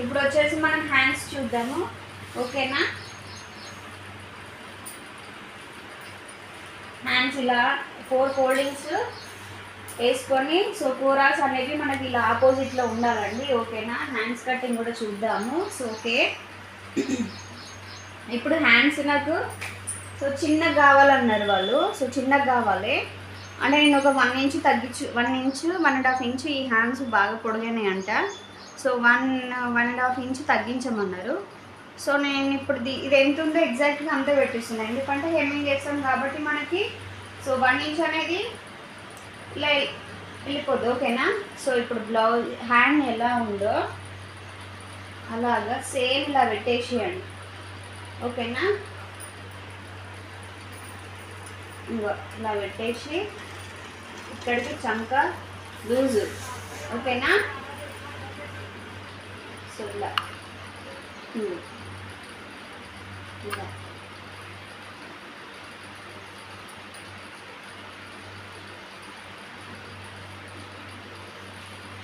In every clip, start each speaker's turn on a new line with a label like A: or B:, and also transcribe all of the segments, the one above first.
A: ఇప్పుడు వచ్చేసి మనం హ్యాండ్స్ చూద్దాము. ఓకేనా? హ్యాండ్స్ ఇలా ఫోర్ ఫోల్డింగ్స్ వేసుకొని సో కూరాస్ అనేవి మనకి ఇలా ఆపోజిట్లో ఉండాలండి. ఓకేనా? హ్యాండ్స్ కటింగ్ కూడా చూద్దాము. So okay. ఇప్పుడు హ్యాండ్స్ నాకు సో చిన్నగా కావాలన్నారు వాళ్ళు. సో చిన్నగా కావాలి. అంటే నేను ఒక వన్ ఇంచ్ తగ్గించు one inch one and half inch ఈ హ్యాండ్స్ బాగా పొడగనే అంట. So one one and half inch తగ్గించమన్నారు. So నేను ఇప్పుడు ది- ఇది ఎంత ఉందో ఎగ్జాక్ట్గా అంతే పెట్టిస్తున్నాను ఎందుకంటే హెమ్మింగ్ చేస్తాం కాబట్టి మనకి సో వన్ ఇంచ్ అనేది ఇలా వెళ్ళిపోద్ది ఓకేనా? సో ఇప్పుడు బ్లౌజ్ హ్యాండ్ ఎలా ఉందో అలాగా సేమ్ ఇలా పెట్టేసేయండి. ఓకేనా? ఇంకో ఇలా పెట్టేసి ఇక్కడికి చంక లూజు. ఓకేనా? సో ఇలా ఇదిగో. ఇలా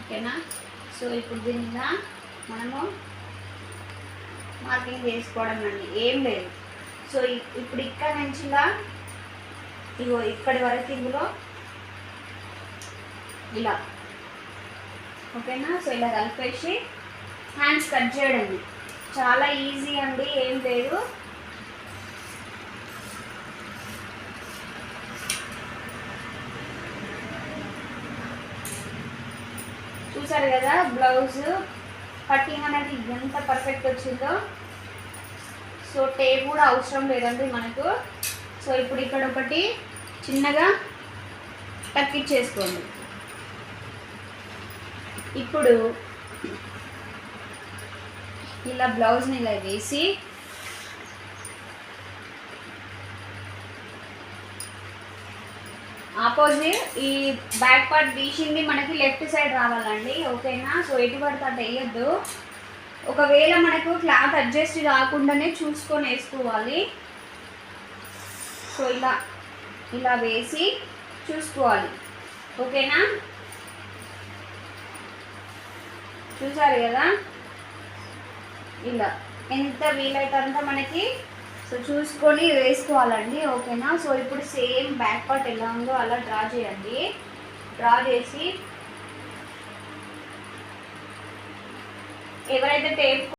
A: ఓకేనా సో ఇప్పుడు దీని మీద మనము మార్కింగ్ చేసుకోవడం అండి. ఏం లేదు. సో ఇప్పుడు ఇక్కడ నుంచి ఇలా ఇగో ఇక్కడి వరకు ఇందులో ఇలా. ఓకేనా సో ఇలా కలిపేసి హ్యాండ్స్ కట్ చేయడం చాలా ఈజీ అండి ఏం లేదు. చూసారు కదా బ్లౌజ్ కటింగ్ అనేది ఎంత పర్ఫెక్ట్ వచ్చిందో. సో టేప్ కూడా అవసరం లేదండి మనకు. సో ఇప్పుడు ఇక్కడ ఒకటి చిన్నగా తక్కిచ్చేసుకోండి ఇప్పుడు ఇలా బ్లౌజ్ని ఇలా వేసి ఆపోజిట్ ఈ బ్యాక్ పార్ట్ తీసింది మనకి లెఫ్ట్ సైడ్ రావాలండి ఓకేనా? సో ఎటు పడితే అటు వేయద్దు. ఒకవేళ మనకు క్లాత్ అడ్జస్ట్ కాకుండానే చూసుకొని వేసుకోవాలి. సో ఇలా ఇలా వేసి చూసుకోవాలి. ఓకేనా? చూసారు కదా? ఇలా. ఎంత వీలైతే అంత మనకి సో చూసుకొని వేసుకోవాలండి ఓకేనా? సో ఇప్పుడు సేమ్ బ్యాక్ పార్ట్ ఎలా ఉందో అలా డ్రా చేయండి. డ్రా చేసి ఎవరైతే టేప్